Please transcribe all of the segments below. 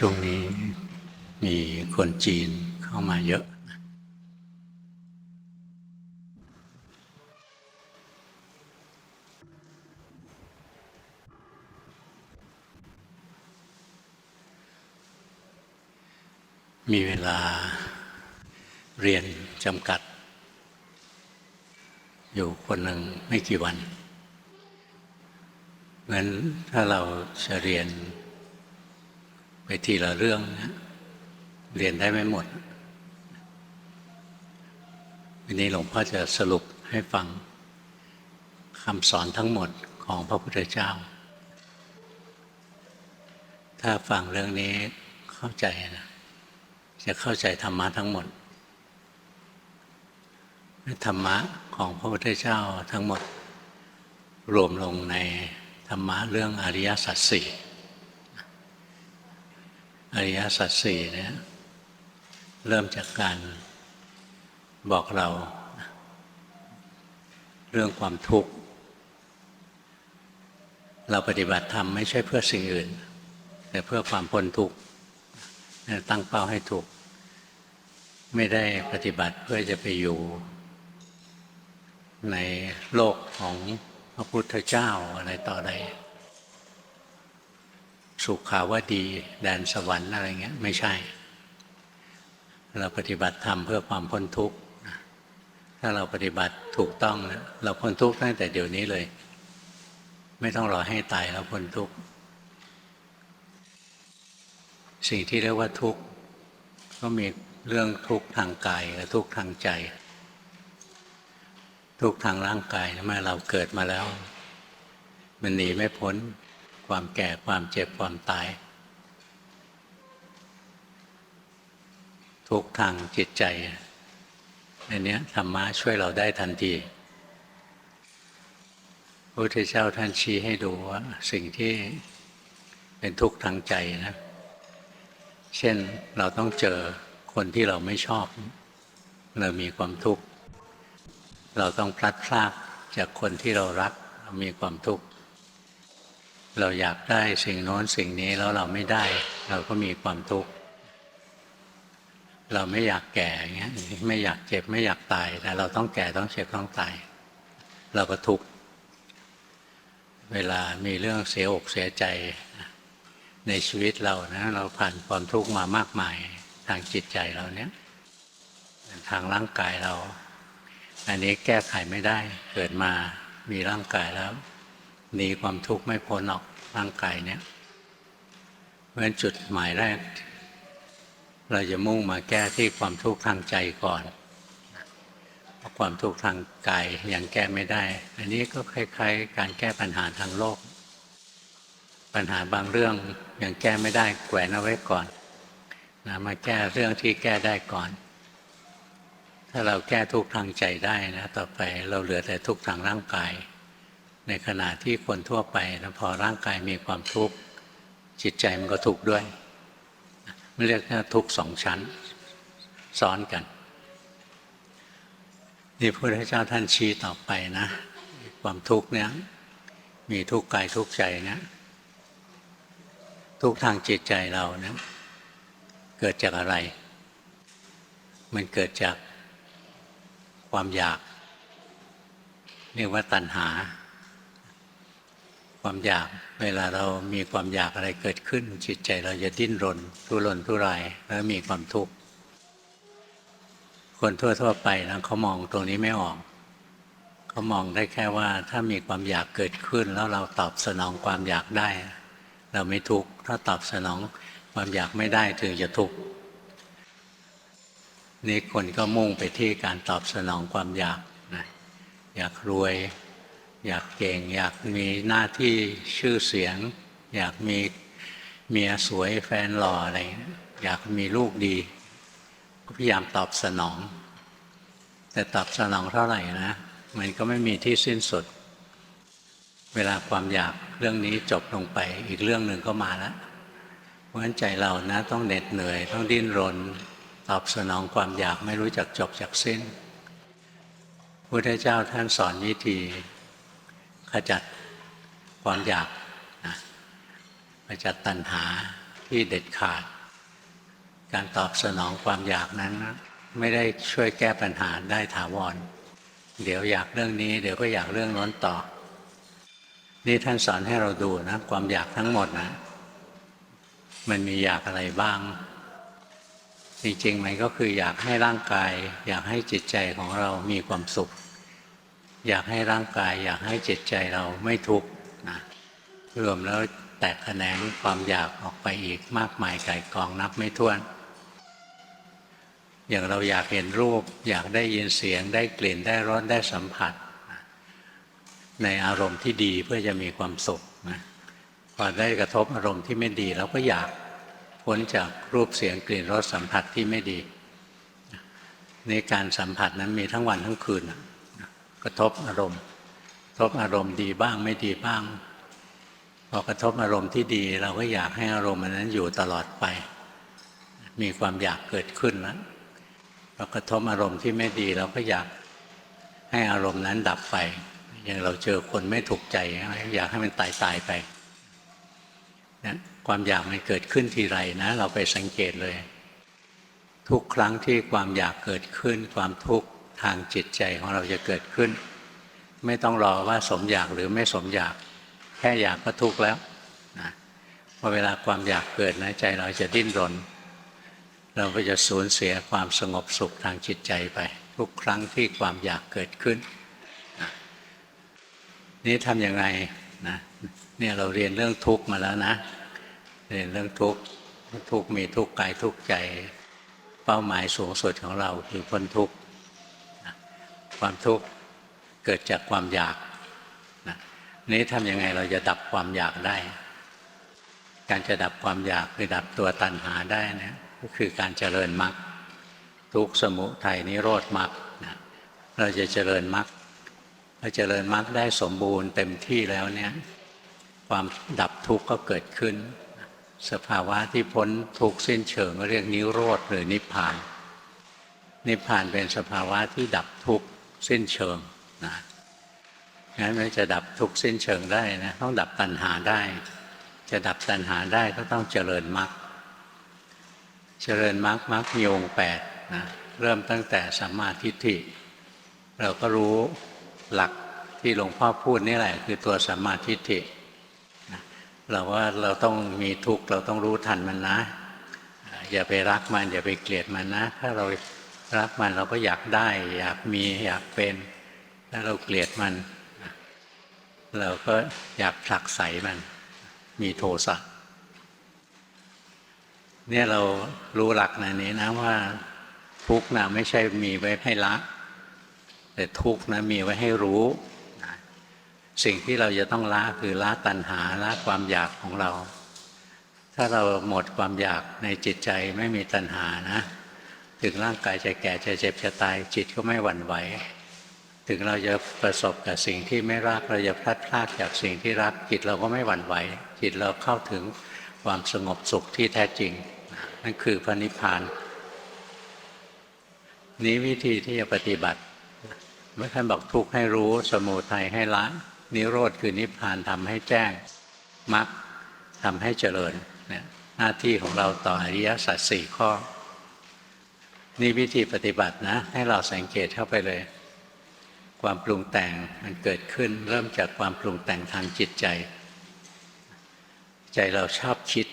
ช่วงนี้มีคนจีนเข้ามาเยอะ มีเวลาเรียนจำกัด อยู่คนหนึ่งไม่กี่วันงั้นถ้าเราจะเรียน ไปทีละเรื่องนะเรียนได้ไม่หมด วันนี้หลวงพ่อจะสรุปให้ฟังคำสอนทั้งหมดของพระพุทธเจ้า ถ้าฟังเรื่องนี้เข้าใจนะ จะเข้าใจธรรมะทั้งหมด ธรรมะของพระพุทธเจ้าทั้งหมด รวมลงในธรรมะเรื่องอริยสัจสี่ อริยสัจสี่เนี่ยเริ่มจากการบอกเรา เรื่องความทุกข์ เราปฏิบัติธรรมไม่ใช่เพื่อสิ่งอื่น แต่เพื่อความพ้นทุกข์ตั้งเป้าให้ถูก ไม่ได้ปฏิบัติเพื่อจะไปอยู่ในโลกของพระพุทธเจ้าอะไรต่อใด สุขาวดีแดนสวรรค์อะไรเงี้ยไม่ใช่ เราปฏิบัติธรรมเพื่อความพ้นทุกข์ถ้าเราปฏิบัติถูกต้องนะเราพ้นทุกข์ตั้งแต่เดี๋ยวนี้เลย ไม่ต้องรอให้ตายแล้วพ้นทุกข์สิ่งที่เรียกว่าทุกข์ก็มีเรื่องทุกข์ทางกายกับทุกข์ทางใจ ทุกข์ทางร่างกายเมื่อเราเกิดมาแล้ว มันหนีไม่พ้น ความแก่ความเจ็บความตาย ทุกทางจิตใจอันนี้ธรรมะช่วยเราได้ทันทีพระพุทธเจ้าท่านชี้ให้ดูว่า สิ่งที่เป็นทุกข์ทางใจนะ เช่นเราต้องเจอคนที่เราไม่ชอบ เรามีความทุกข์ เราต้องพลัดพรากจากคนที่เรารัก เรามีความทุกข์ เราอยากได้สิ่งโน้นสิ่งนี้แล้วเราไม่ได้ เราก็มีความทุกข์เราไม่อยากแก่เงี้ยไม่อยากเจ็บไม่อยากตาย แต่เราต้องแก่ต้องเจ็บต้องตาย เราก็ทุกข์เวลามีเรื่องเสียอกเสียใจในชีวิตเรานะ เราผ่านความทุกข์มามากมายทางจิตใจเราเนี้ยทางร่างกายเรา อันนี้แก้ไขไม่ได้เกิดมามีร่างกายแล้ว หนีความทุกข์ไม่พ้นออกร่างกายเนี้ยเพราะฉะนั้นจุดหมายแรก เราจะมุ่งมาแก้ที่ความทุกข์ทางใจก่อนเพราะความทุกข์ทางกายยังแก้ไม่ได้ อันนี้ก็คล้ายๆ การแก้ปัญหาทางโลก ปัญหาบางเรื่องยังแก้ไม่ได้แขวนเอาไว้ก่อนนะมาแก้เรื่องที่แก้ได้ก่อน ถ้าเราแก้ทุกข์ทางใจได้นะ ต่อไปเราเหลือแต่ทุกข์ทางร่างกาย ในขณะที่คนทั่วไปนะพอร่างกายมีความทุกข์จิตใจมันก็ทุกข์ด้วยไม่เรียกว่าทุกข์สองชั้นซ้อนกัน นี่พระพุทธเจ้าท่านชี้ต่อไปนะ ความทุกข์เนี้ยมีทุกข์กายทุกข์ใจเนี้ยทุกข์ทางจิตใจเราเนี้ยเกิดจากอะไร มันเกิดจากความอยาก เรียกว่าตัณหา ความอยาก เวลาเรามีความอยากอะไรเกิดขึ้น จิตใจเราจะดิ้นรน ทุรนทุรายแล้วมีความทุกข์คนทั่วๆไปนะเขามองตรงนี้ไม่ออกเขามองได้แค่ว่าถ้ามีความอยากเกิดขึ้น แล้วเราตอบสนองความอยากได้ เราไม่ทุกข์ถ้าตอบสนองความอยากไม่ได้ถึงจะทุกข์นี่คนก็มุ่งไปที่การตอบสนองความอยากนะอยากรวย อยากเก่ง อยากมีหน้าที่ชื่อเสียง อยากมีเมียสวยแฟนหล่ออะไร อยากมีลูกดี ก็พยายามตอบสนอง แต่ตอบสนองเท่าไหร่นะ มันก็ไม่มีที่สิ้นสุด เวลาความอยากเรื่องนี้จบลงไป อีกเรื่องหนึ่งก็มาแล้วเพราะฉะนั้นใจเรานะต้องเหน็ดเหนื่อย ต้องดิ้นรน ตอบสนองความอยากไม่รู้จักจบจากสิ้นพุทธเจ้าท่านสอนวิธี ขจัดความอยากนะขจัดตัณหาที่เด็ดขาด การตอบสนองความอยากนั้น ไม่ได้ช่วยแก้ปัญหาได้ถาวร เดี๋ยวอยากเรื่องนี้ เดี๋ยวก็อยากเรื่องน้นต่อ นี่ท่านสอนให้เราดูนะ ความอยากทั้งหมดนะมันมีอยากอะไรบ้าง จริงๆ มันก็คืออยากให้ร่างกาย อยากให้จิตใจของเรามีความสุข อยากให้ร่างกาย อยากให้จิตใจเราไม่ทุกข์นะรวมแล้วแตกแขนงความอยากออกไปอีกมากมายไก่กองนับไม่ถ้วน อย่างเราอยากเห็นรูป อยากได้ยินเสียง ได้กลิ่นได้รสได้สัมผัส ในอารมณ์ที่ดีเพื่อจะมีความสุขนะพอได้กระทบอารมณ์ที่ไม่ดีเราก็อยากพ้นจากรูปเสียงกลิ่นรสสัมผัสที่ไม่ดี ในการสัมผัสนั้นมีทั้งวันทั้งคืนนะ ระทบอารมณ์กระทบอารมณ์ดีบ้างไม่ดีบ้าง พอกระทบอารมณ์ที่ดี เราก็อยากให้อารมณ์อันนั้นอยู่ตลอดไป มีความอยากเกิดขึ้นแล้วพอกระทบอารมณ์ที่ไม่ดีเราก็อยากให้อารมณ์นั้นดับไป อย่างเราเจอคนไม่ถูกใจ อยากให้มันตายตายไปนะความอยากมันเกิดขึ้นทีไรนะ เราไปสังเกตเลย ทุกครั้งที่ความอยากเกิดขึ้น ความทุกข์ ทางจิตใจของเราจะเกิดขึ้น ไม่ต้องรอว่าสมอยากหรือไม่สมอยาก แค่อยากก็ทุกข์แล้วนะพอเวลาความอยากเกิดนะใจเราจะดิ้นรน เราก็จะสูญเสียความสงบสุขทางจิตใจไป ทุกครั้งที่ความอยากเกิดขึ้นนะนี่ทำยังไงนะเนี่ยเราเรียนเรื่องทุกข์มาแล้วนะ เรียนเรื่องทุกข์ทุกข์มีทุกข์กายทุกข์ใจ เป้าหมายสูงสุดของเราคือพ้นทุกข์ ความทุกข์เกิดจากความอยากนะนี้ทำยังไงเราจะดับความอยากได้ การจะดับความอยากคือดับตัวตัณหาได้นะก็คือการเจริญมรรคทุกขสมุทัยนิโรธมรรคนะเราจะเจริญมรรคเราเจริญมรรคได้สมบูรณ์เต็มที่แล้วเนี่ยความดับทุกข์ก็เกิดขึ้น สภาวะที่พ้นทุกข์สิ้นเชิงก็เรียกนิโรธหรือนิพพาน นิพพานเป็นสภาวะที่ดับทุกข์ สิ้นเชิงนะงั้นมันจะดับทุกสิ้นเชิงได้นะต้องดับตัณหาได้ จะดับตัณหาได้ก็ต้องเจริญมรรคเจริญมรรคมรรคมีองค์แปดนะเริ่มตั้งแต่สัมมาทิฏฐิ เราก็รู้หลักที่หลวงพ่อพูดนี่แหละ คือตัวสัมมาทิฏฐิเราว่าเราต้องมีทุกข์เราต้องรู้ทันมันนะ อย่าไปรักมัน อย่าไปเกลียดมันนะ ถ้าเรา รักมันเราก็อยากได้ อยากมีอยากเป็น ถ้าเราเกลียดมัน เราก็อยากผลักไสมัน มีโทสะเนี่ยเรารู้หลักในนี้นะว่าทุกนะไม่ใช่มีไว้ให้ละ แต่ทุกนะมีไว้ให้รู้ สิ่งที่เราจะต้องละคือละตัณหาละความอยากของเรา ถ้าเราหมดความอยากในจิตใจไม่มีตัณหานะ ถึงร่างกายจะแก่จะเจ็บจะตาย จิตก็ไม่หวั่นไหว ถึงเราจะประสบกับสิ่งที่ไม่รักเราจะพลัดพรากจากสิ่งที่รัก จิตเราก็ไม่หวั่นไหว จิตเราเข้าถึงความสงบสุขที่แท้จริง นั่นคือพระนิพพาน นี้วิธีที่จะปฏิบัติ เมื่อท่านบอกทุกข์ให้รู้สมุทัยให้ละนิโรธคือนิพพานทำให้แจ้งมรรคทำให้เจริญเนี่ยหน้าที่ของเราต่ออริยสัจสี่ข้อ นี่วิธีปฏิบัตินะ ให้เราสังเกตเข้าไปเลย ความปรุงแต่งมันเกิดขึ้น เริ่มจากความปรุงแต่งทางจิตใจ ใจเราชอบคิด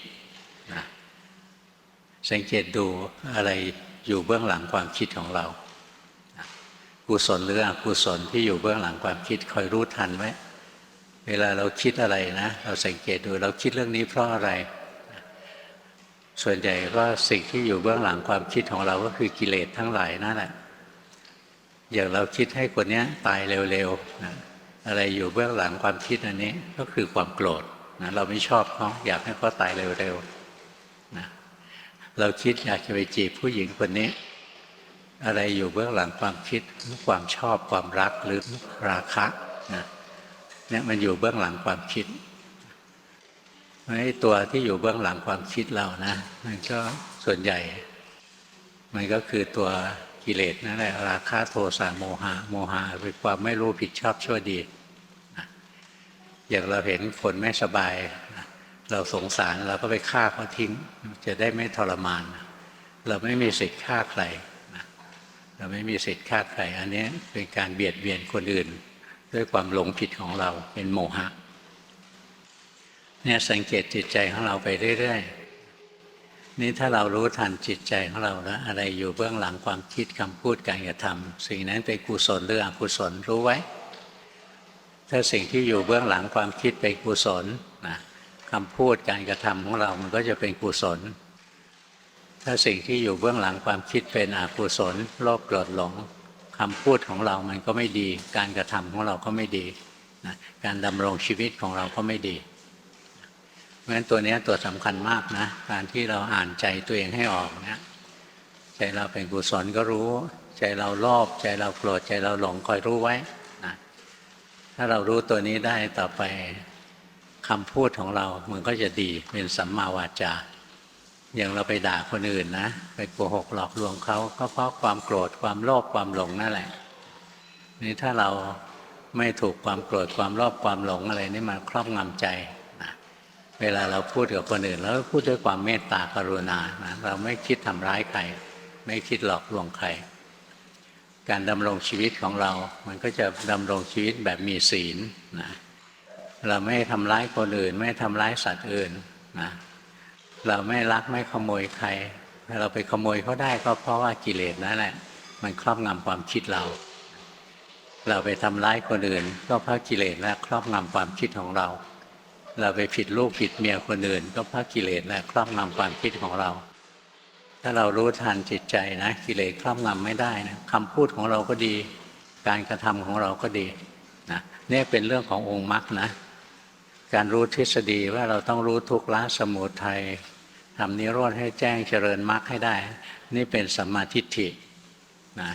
นะสังเกตดูอะไรอยู่เบื้องหลังความคิดของเรากุศลหรืออกุศลที่อยู่เบื้องหลังความคิดคอยรู้ทันไว้เวลาเราคิดอะไรนะ เราสังเกตดูเราคิดเรื่องนี้เพราะอะไร ส่วนใหญ่ก็สิ่งที่อยู่เบื้องหลังความคิดของเราก็คือกิเลสทั้งหลายนั่นแหละอย่างเราคิดให้คนนี้ตายเร็วๆนะอะไรอยู่เบื้องหลังความคิดอันนี้ก็คือความโกรธนะเราไม่ชอบเขาอยากให้เขาตายเร็วๆนะเราคิดอยากจะไปจีบผู้หญิงคนนี้ อะไรอยู่เบื้องหลังความคิดความชอบความรักหรือราคะนะเนี่ยมันอยู่เบื้องหลังความคิด ไอ้ตัวที่อยู่เบื้องหลังความคิดเรานะ มันก็ส่วนใหญ่ มันก็คือตัวกิเลสนั่นแหละราคะโทสะโมหะ โมหะเป็นความไม่รู้ผิดชอบชั่วดี อย่างเราเห็นคนไม่สบาย เราสงสารเราก็ไปฆ่าเขาทิ้ง จะได้ไม่ทรมาน เราไม่มีสิทธิ์ฆ่าใครเราไม่มีสิทธิ์ฆ่าใคร อันนี้เป็นการเบียดเบียนคนอื่น ด้วยความหลงผิดของเราเป็นโมหะ เนี่ยสังเกตจิตใจของเราไปเรื่อยๆ นี่ถ้าเรารู้ทันจิตใจของเราแล้ว อะไรอยู่เบื้องหลังความคิดคำพูดการกระทำสิ่งนั้นเป็นกุศลหรืออกุศลรู้ไว้ ถ้าสิ่งที่อยู่เบื้องหลังความคิดเป็นกุศลนะคำพูดการกระทำของเรามันก็จะเป็นกุศล ถ้าสิ่งที่อยู่เบื้องหลังความคิดเป็นอกุศลโลภโกรธหลงคำพูดของเรามันก็ไม่ดี การกระทำของเราก็ไม่ดีนะการดำรงชีวิตของเราก็ไม่ดี เพราะฉะนั้นตัวนี้ตัวสำคัญมากนะ การที่เราอ่านใจตัวเองให้ออกเนี่ยใจเราเป็นกุศลก็รู้ ใจเราโลภใจเราโกรธใจเราหลงคอยรู้ไว้นะถ้าเรารู้ตัวนี้ได้ต่อไปคำพูดของเรา มันก็จะดีเป็นสัมมาวาจาอย่างเราไปด่าคนอื่นนะ ไปโกหกหลอกลวงเขาก็เพราะความโกรธความโลภความหลงนั่นแหละ นี่ถ้าเราไม่ถูกความโกรธความโลภความหลงอะไรนี่มาครอบงำใจ เวลาเราพูดกับคนอื่นแล้วพูดด้วยความเมตตากรุณานะเราไม่คิดทำร้ายใคร ไม่คิดหลอกลวงใคร การดำรงชีวิตของเรา มันก็จะดำรงชีวิตแบบมีศีลนะเราไม่ทำร้ายคนอื่น ไม่ทำร้ายสัตว์อื่นนะเราไม่ลักไม่ขโมยใคร เราไปขโมยเขาได้ก็เพราะว่ากิเลสนั่นแหละ มันครอบงำความคิดเรา เราไปทำร้ายคนอื่น ก็เพราะกิเลสและครอบงำความคิดของเรา เราไปผิดลูกผิดเมียคนอื่น ก็พราะกิเลสและครอบงำความคิดของเรา ถ้าเรารู้ทันจิตใจนะ กิเลสครอบงำไม่ได้นะคำพูดของเราก็ดี การกระทำของเราก็ดีนะนี่เป็นเรื่องขององค์มรรคนะ การรู้ทฤษฎีว่าเราต้องรู้ทุกข์ละสมุทัยทำนิโรธให้แจ้งเจริญมรรคให้ได้ นี่เป็นสัมมาทิฏฐินะ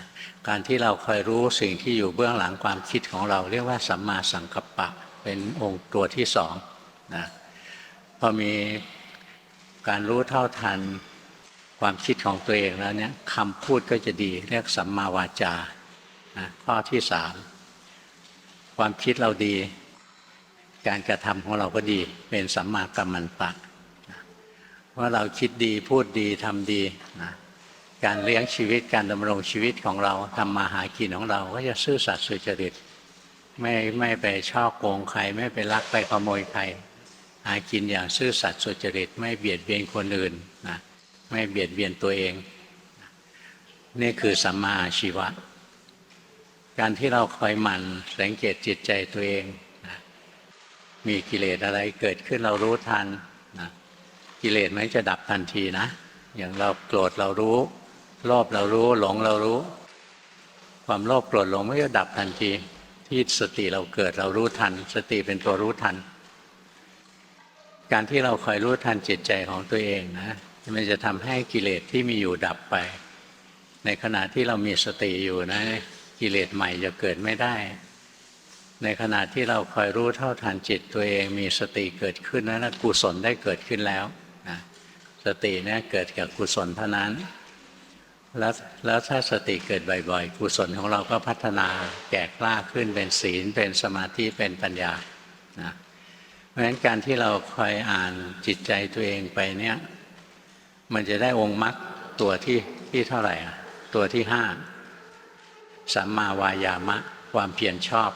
การที่เราคอยรู้สิ่งที่อยู่เบื้องหลังความคิดของเรา เรียกว่าสัมมาสังกัปปะ เป็นองค์ตัวที่สอง นะพอมีการรู้เท่าทันความคิดของตัวเองแล้วเนี่ยคำพูดก็จะดีเรียกสัมมาวาจานะข้อที่สามความคิดเราดี การกระทำของเราก็ดี เป็นสัมมากัมมันตะว่าเราคิดดีพูดดีทำดีนะการเลี้ยงชีวิตการดำรงชีวิตของเราทำมาหากินของเราก็จะซื่อสัตย์สุจริต ไม่ไม่ไปช่อโกงใคร ไม่ไปลักไปขโมยใคร หากินอย่างซื่อสัตย์สุจริตไม่เบียดเบียนคนอื่นนะไม่เบียดเบียนตัวเอง นี่คือสัมมาอาชีวะ การที่เราคอยหมั่นสังเกตจิตใจตัวเองนะมีกิเลสอะไรเกิดขึ้นเรารู้ทันนะกิเลสมันจะดับทันทีนะ อย่างเราโกรธเรารู้โลภเรารู้หลงเรารู้ ความโลภโกรธหลงมันจะดับทันที ที่สติเราเกิดเรารู้ทัน สติเป็นตัวรู้ทัน การที่เราคอยรู้ทันจิตใจของตัวเองนะมันจะทำให้กิเลสที่มีอยู่ดับไป ในขณะที่เรามีสติอยู่นะ กิเลสใหม่จะเกิดไม่ได้ ในขณะที่เราคอยรู้เท่าทันจิตตัวเองมีสติเกิดขึ้นนั้นกุศลได้เกิดขึ้นแล้วนะสติเนี่ยเกิดกับกุศลเท่านั้นแล้วแล้วถ้าสติเกิดบ่อยๆกุศลของเราก็พัฒนาแก่กล้าขึ้นเป็นศีลเป็นสมาธิเป็นปัญญานะ ราะฉะนั้นการที่เราคอยอ่านจิตใจตัวเองไปเนี่ย มันจะได้องค์มรรคตัวที่ที่เท่าไหร่อะตัวที่ห้าสัมมาวายามะ ความเพียรชอบ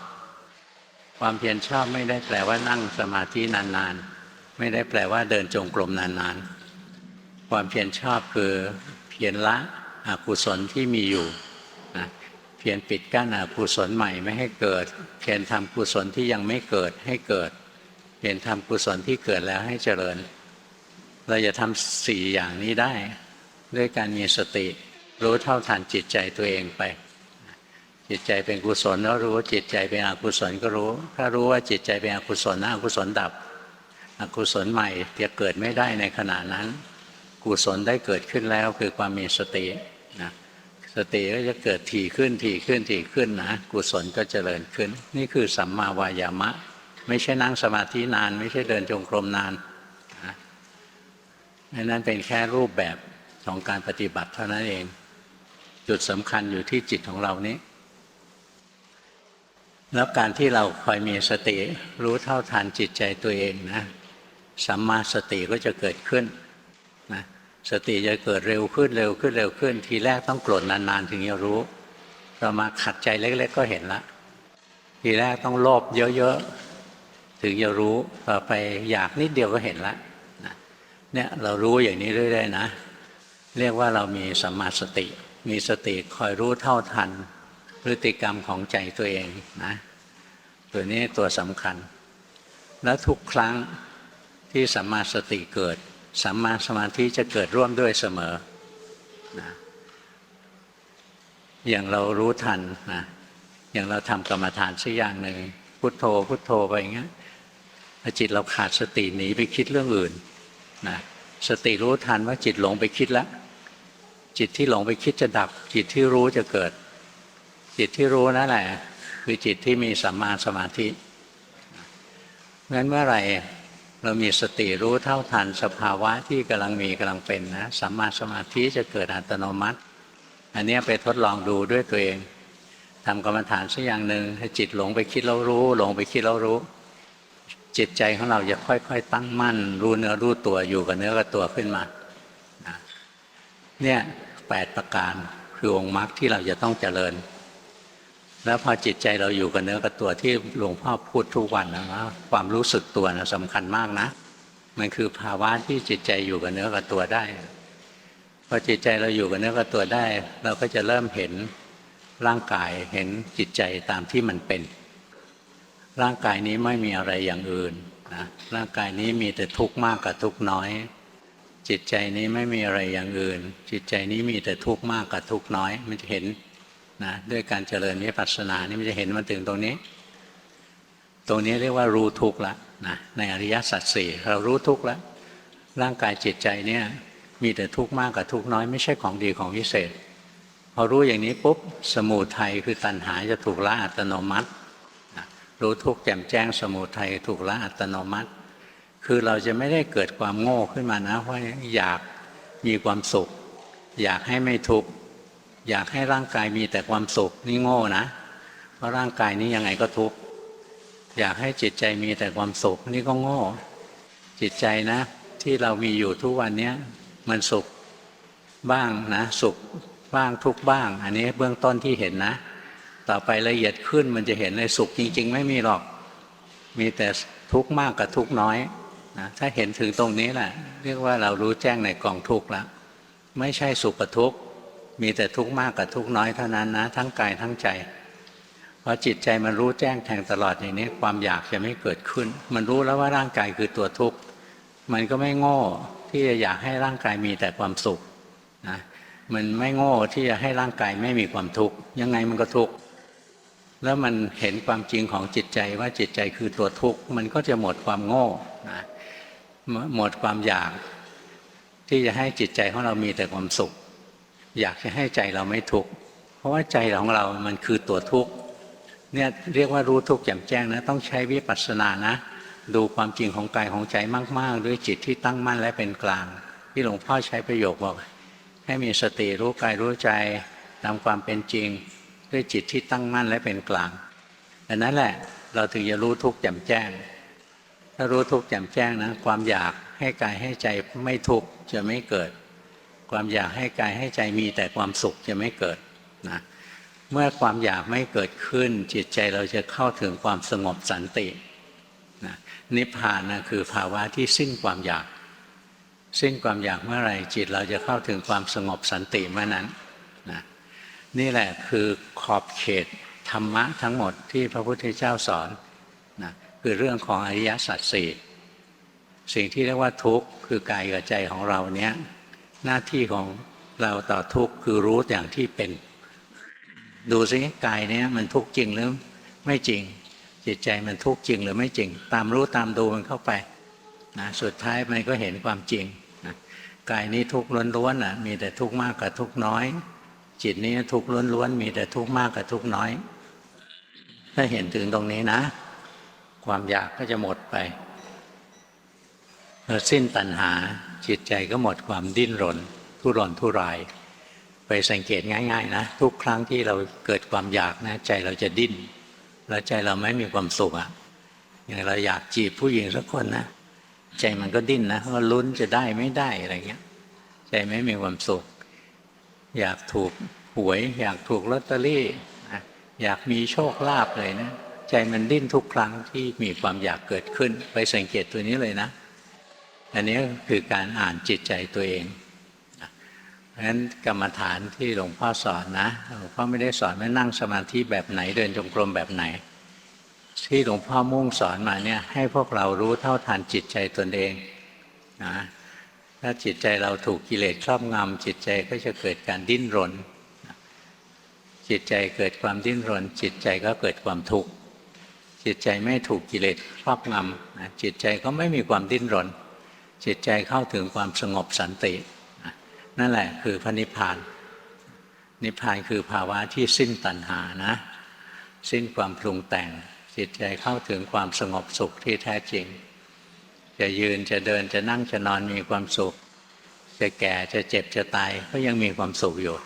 ความเพียรชอบไม่ได้แปลว่านั่งสมาธินานๆ ไม่ได้แปลว่าเดินจงกรมนานๆ ความเพียรชอบคือเพียรละอกุศลที่มีอยู่นะเพียรปิดกั้นอกุศลใหม่ไม่ให้เกิด เพียรทำกุศลที่ยังไม่เกิดให้เกิด เพียรทำกุศลที่เกิดแล้วให้เจริญ เราจะทำสี่อย่างนี้ได้ ด้วยการมีสติ รู้เท่าทันจิตใจตัวเองไป จิตใจเป็นกุศลแล้วรู้จิตใจเป็นอกุศลก็รู้ ถ้ารู้ว่าจิตใจเป็นอกุศลนะอกุศลดับอกุศลใหม่จะเกิดไม่ได้ในขณะนั้น กุศลได้เกิดขึ้นแล้วคือความมีสตินะสติก็จะเกิดถี่ขึ้นถี่ขึ้นถี่ขึ้นนะกุศลก็เจริญขึ้น นี่คือสัมมาวายามะ ไม่ใช่นั่งสมาธินาน ไม่ใช่เดินจงกรมนานนะนั้นเป็นแค่รูปแบบของการปฏิบัติเท่านั้นเอง จุดสำคัญอยู่ที่จิตของเรานี้ แล้วการที่เราคอยมีสติรู้เท่าทันจิตใจตัวเองนะสัมมาสติก็จะเกิดขึ้นนะสติจะเกิดเร็วขึ้นเร็วขึ้นเร็วขึ้น ทีแรกต้องโกรธนานๆ ถึงจะรู้เรามาขัดใจเล็ก ๆ ก็เห็นละทีแรกต้องโลภเยอะๆ ถึงจะรู้ต่อไปอยากนิดเดียวก็เห็นละนะเนี่ยเรารู้อย่างนี้เรื่อยๆนะ เรียกว่าเรามีสัมมาสติ มีสติคอยรู้เท่าทัน พฤติกรรมของใจตัวเองนะตัวนี้ตัวสำคัญ แล้วทุกครั้งที่สัมมาสติเกิดสัมมาสมาธิจะเกิดร่วมด้วยเสมอนะอย่างเรารู้ทันนะอย่างเราทำกรรมฐานสักอย่างหนึ่งพุทโธพุทโธไปอย่างเงี้ย แล้วจิตเราขาดสติหนีไปคิดเรื่องอื่นนะสติรู้ทันว่าจิตหลงไปคิดแล้ว จิตที่หลงไปคิดจะดับ จิตที่รู้จะเกิด จิตที่รู้นั่นแหละคือจิตที่มีสัมมาสมาธิงั้นเมื่อไหร่เรามีสติรู้เท่าทันสภาวะที่กำลังมีกำลังเป็นนะสัมมาสมาธิจะเกิดอัตโนมัติ อันนี้ไปทดลองดูด้วยตัวเองทำกรรมฐานสักอย่างหนึ่งให้จิตหลงไปคิดแล้วรู้ หลงไปคิดแล้วรู้ จิตใจของเราจะค่อย ๆ ตั้งมั่น รู้เนื้อรู้ตัวอยู่กับเนื้อกับตัวขึ้นมาเนี่ยแปดประการคือองค์มรรคที่เราจะต้องเจริญ แล้วพอจิตใจเราอยู่กับเนื้อกับตัวที่หลวงพ่อพูดทุกวันนะว่าความรู้สึกตัวนะสำคัญมากนะ มันคือภาวะที่จิตใจอยู่กับเนื้อกับตัวได้พอจิตใจเราอยู่กับเนื้อกับตัวได้ เราก็จะเริ่มเห็นร่างกายเห็นจิตใจตามที่มันเป็น ร่างกายนี้ไม่มีอะไรอย่างอื่นนะร่างกายนี้มีแต่ทุกข์มากกับทุกข์น้อย จิตใจนี้ไม่มีอะไรอย่างอื่น จิตใจนี้มีแต่ทุกข์มากกับทุกข์น้อย มันจะเห็นนะด้วยการเจริญวิปัสสนานี่มันจะเห็นมันถึงตรงนี้ ตรงนี้เรียกว่ารู้ทุกข์ละนะในอริยสัจสี่เรารู้ทุกข์แล้วร่างกายจิตใจเนี่ยมีแต่ทุกข์มากกับทุกข์น้อยไม่ใช่ของดีของวิเศษ พอรู้อย่างนี้ปุ๊บสมูทัยคือตัณหาจะถูกละอัตโนมัติ รู้ทุกข์แจ่มแจ้งสมูทัยถูกละอัตโนมัติ คือเราจะไม่ได้เกิดความโง่ขึ้นมานะว่าอยากมีความสุข อยากให้ไม่ทุกข์อยากให้ร่างกายมีแต่ความสุขนี่โง่นะ เพราะร่างกายนี้ยังไงก็ทุกข์อยากให้จิตใจมีแต่ความสุขนี่ก็โง่ จิตใจนะ ที่เรามีอยู่ทุกวันนี้มันสุขบ้างนะ สุขบ้างทุกบ้าง อันนี้เบื้องต้นที่เห็นนะ ต่อไปละเอียดขึ้นมันจะเห็นเลยสุขจริง ๆ ไม่มีหรอก มีแต่ทุกข์มากกับทุกข์น้อยนะถ้าเห็นถึงตรงนี้แหละเรียกว่าเรารู้แจ้งในกองทุกข์แล้วไม่ใช่สุขกับทุกข์มีแต่ทุกข์มากกับทุกข์น้อยเท่านั้นนะ ทั้งกายทั้งใจพอจิตใจมันรู้แจ้งแทงตลอดอย่างนี้ความอยากจะไม่เกิดขึ้น มันรู้แล้วว่าร่างกายคือตัวทุกข์มันก็ไม่โง่ที่จะอยากให้ร่างกายมีแต่ความสุขนะมันไม่โง่ที่จะให้ร่างกายไม่มีความทุกข์ยังไงมันก็ทุกข์ แล้วมันเห็นความจริงของจิตใจว่าจิตใจคือตัวทุกข์ มันก็จะหมดความโง่นะหมดความอยาก ที่จะให้จิตใจของเรามีแต่ความสุข อยากจะให้ใจเราไม่ทุกข์เพราะว่าใจของเรามันคือตัวทุกข์เนี่ยเรียกว่ารู้ทุกข์แจ่มแจ้งนะต้องใช้วิปัสสนานะ ดูความจริงของกายของใจมาก ๆ ด้วยจิตที่ตั้งมั่นและเป็นกลาง ที่หลวงพ่อใช้ประโยคบอกให้มีสติรู้กายรู้ใจตามความเป็นจริง ด้วยจิตที่ตั้งมั่นและเป็นกลางอันนั้นแหละเราถึงจะรู้ทุกข์แจ่มแจ้ง ถ้ารู้ทุกข์แจ่มแจ้งนะความอยากให้กายให้ใจไม่ทุกข์จะไม่เกิด ความอยากให้กายให้ใจมีแต่ความสุขจะไม่เกิดนะเมื่อความอยากไม่เกิดขึ้น จิตใจเราจะเข้าถึงความสงบสันตินะนิพพานนะคือภาวะที่สิ้นความอยาก สิ้นความอยากเมื่อไรจิตเราจะเข้าถึงความสงบสันติเมื่อนั้นนะ นี่แหละคือขอบเขตธรรมะทั้งหมดที่พระพุทธเจ้าสอนนะคือเรื่องของอริยสัจสี่สิ่งที่เรียกว่าทุกข์คือกายกับใจของเราเนี้ยหน้าที่ของเราต่อทุกข์คือรู้อย่างที่เป็น ดูสิกายเนี้ยมันทุกข์จริงหรือไม่จริง จิตใจมันทุกข์จริงหรือไม่จริง ตามรู้ตามดูมันเข้าไปนะสุดท้ายมันก็เห็นความจริงนะกายนี้ทุกข์ล้วนๆอะมีแต่ทุกข์มากกับทุกข์น้อย จิตนี้ทุกข์ล้วนๆมีแต่ทุกข์มากกับทุกข์น้อย ถ้าเห็นถึงตรงนี้นะ ความอยากก็จะหมดไปเมื่อสิ้นตัณหาจิตใจก็หมดความดิ้นรน ทุรนทุราย ไปสังเกตง่าย ๆ นะ ทุกครั้งที่เราเกิดความอยากนะใจเราจะดิ้น แล้วใจเราไม่มีความสุขอะอย่างเราอยากจีบผู้หญิงสักคนนะใจมันก็ดิ้นนะว่าลุ้นจะได้ไม่ได้อะไรเงี้ย ใจไม่มีความสุข อยากถูกหวย อยากถูกลอตเตอรี่อยากมีโชคลาภเลยนะ ใจมันดิ้นทุกครั้งที่มีความอยากเกิดขึ้น ไปสังเกตตัวนี้เลยนะ อันนี้คือการอ่านจิตใจตัวเองเพราะฉะนั้นกรรมฐานที่หลวงพ่อสอนนะหลวงพ่อไม่ได้สอนว่านั่งสมาธิแบบไหนเดินจงกรมแบบไหน ที่หลวงพ่อมุ่งสอนมาเนี่ยให้พวกเรารู้เท่าทันจิตใจตนเองนะ ถ้าจิตใจเราถูกกิเลสครอบงำจิตใจก็จะเกิดการดิ้นรน จิตใจเกิดความดิ้นรน จิตใจก็เกิดความทุกข์จิตใจไม่ถูกกิเลสครอบงำจิตใจก็ไม่มีความดิ้นรน จิตใจเข้าถึงความสงบสันติ นั่นแหละคือพระนิพพาน นิพพานคือภาวะที่สิ้นตัณหานะ สิ้นความปรุงแต่ง จิตใจเข้าถึงความสงบสุขที่แท้จริง จะยืนจะเดินจะนั่งจะนอนมีความสุข จะแก่จะเจ็บจะตายก็ยังมีความสุขอยู่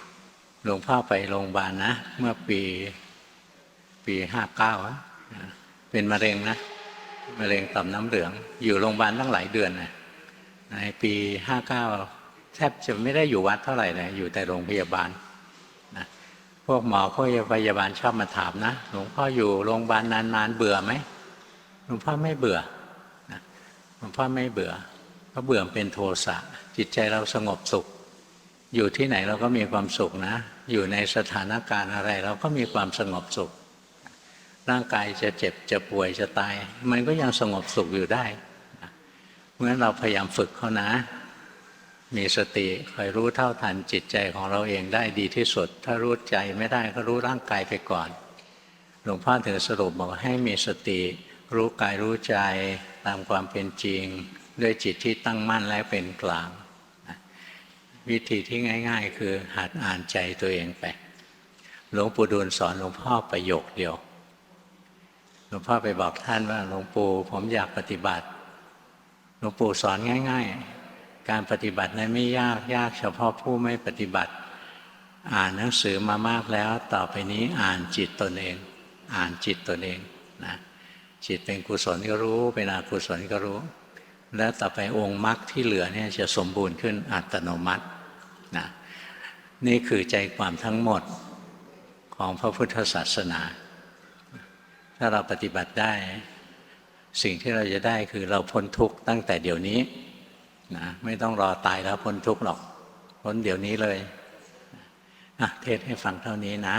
หลวงพ่อไปโรงพยาบาลนะ เมื่อปีปีห้าเก้าเป็นมะเร็งนะมะเร็งต่อมน้ำเหลือง อยู่โรงพยาบาลตั้งหลายเดือนนะในปีห้าเก้าแทบจะไม่ได้อยู่วัดเท่าไหร่เลยอยู่แต่โรงพยาบาลนะพวกหมอพวกพยาบาลชอบมาถามนะหลวงพ่ออยู่โรงพยาบาลนานๆเบื่อไหมหลวงพ่อไม่เบื่อ หลวงพ่อไม่เบื่อเพราะเบื่อเป็นโทสะจิตใจเราสงบสุข อยู่ที่ไหนเราก็มีความสุขนะ อยู่ในสถานการณ์อะไร เราก็มีความสงบสุข ร่างกายจะเจ็บจะป่วยจะตาย มันก็ยังสงบสุขอยู่ได้เพราะฉะนั้นเราพยายามฝึกเขานะ มีสติคอยรู้เท่าทันจิตใจของเราเองได้ดีที่สุด ถ้ารู้ใจไม่ได้ก็รู้ร่างกายไปก่อน หลวงพ่อถึงสรุปบอกให้มีสติ รู้กายรู้ใจตามความเป็นจริง ด้วยจิตที่ตั้งมั่นและเป็นกลาง วิธีที่ง่าย ๆ คือหัดอ่านใจตัวเองไปหลวงปู่ดูลสอนหลวงพ่อประโยคเดียวหลวงพ่อไปบอกท่านว่าหลวงปู่ผมอยากปฏิบัติหลวงปู่สอนง่าย ๆ การปฏิบัตินั้นไม่ยากยากเฉพาะผู้ไม่ปฏิบัติ อ่านหนังสือมามากแล้ว ต่อไปนี้อ่านจิตตนเอง อ่านจิตตนเองนะ จิตเป็นกุศลก็รู้เป็นอกุศลก็รู้ แล้วต่อไปองค์มรรคที่เหลือเนี่ยจะสมบูรณ์ขึ้นอัตโนมัตินะนี่คือใจความทั้งหมดของพระพุทธศาสนา ถ้าเราปฏิบัติได้ สิ่งที่เราจะได้คือเราพ้นทุกข์ตั้งแต่เดี๋ยวนี้นะไม่ต้องรอตายแล้วพ้นทุกข์หรอก พ้นเดี๋ยวนี้เลยอะเทศให้ฟังเท่านี้นะ